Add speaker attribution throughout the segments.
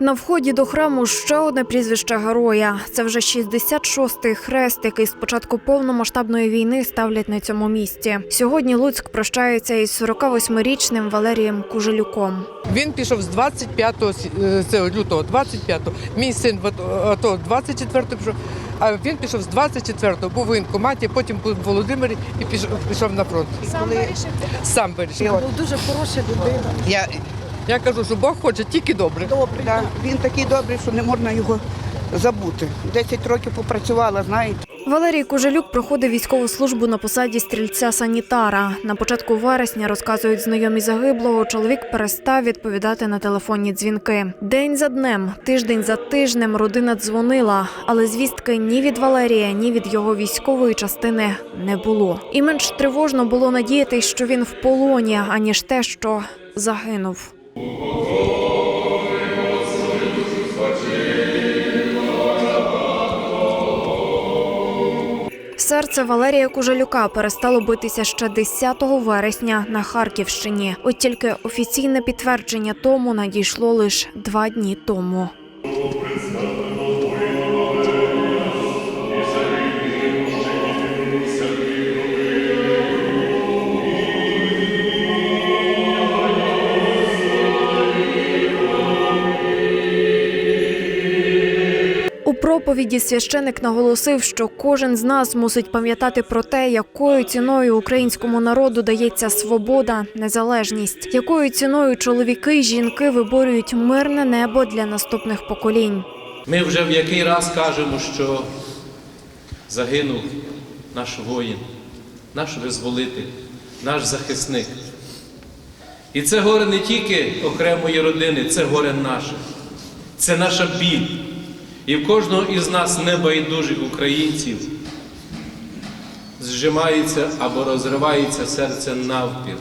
Speaker 1: На вході до храму ще одне прізвище героя. Це вже 66-й хрест, який з початку повномасштабної війни ставлять на цьому місці. Сьогодні Луцьк прощається із 48-річним Валерієм Кужелюком.
Speaker 2: Він пішов з 25 сі- е, лютого, 25-го. Мій син АТО- АТО 24-го пішов, а він пішов з 24-го, був в воєнкоматі, потім був в Володимирі і пішов, пішов на фронт.
Speaker 3: Сам вирішив.
Speaker 2: Сам вирішив.
Speaker 3: Був дуже хороша людина.
Speaker 2: Я, я кажу, що Бог хоче тільки добре.
Speaker 3: Добрий.
Speaker 4: Да, він такий добрий, що не можна його забути. Десять років попрацювала, знаєте.
Speaker 1: Валерій Кужелюк проходив військову службу на посаді стрільця санітара. На початку вересня розказують знайомі загиблого. Чоловік перестав відповідати на телефонні дзвінки. День за днем, тиждень за тижнем родина дзвонила, але звістки ні від Валерія, ні від його військової частини не було. І менш тривожно було надіятись, що він в полоні, аніж те, що загинув. Серце Валерія Кужелюка перестало битися ще 10 вересня на Харківщині. От тільки офіційне підтвердження тому надійшло лише два дні тому. Проповіді священик наголосив, що кожен з нас мусить пам'ятати про те, якою ціною українському народу дається свобода, незалежність, якою ціною чоловіки й жінки виборюють мирне небо для наступних поколінь.
Speaker 5: Ми вже в який раз кажемо, що загинув наш воїн, наш визволитель, наш захисник. І це горе не тільки окремої родини, це горе наше, це наша біль. І в кожного із нас небайдужих українців зжимається або розривається серце навпіл.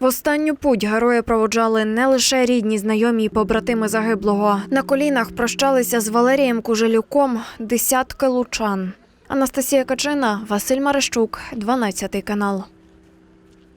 Speaker 1: В останню путь герої проводжали не лише рідні, знайомі й побратими загиблого. На колінах прощалися з Валерієм Кужелюком десятки лучан. Анастасія Качина, Василь Марищук, 12 канал.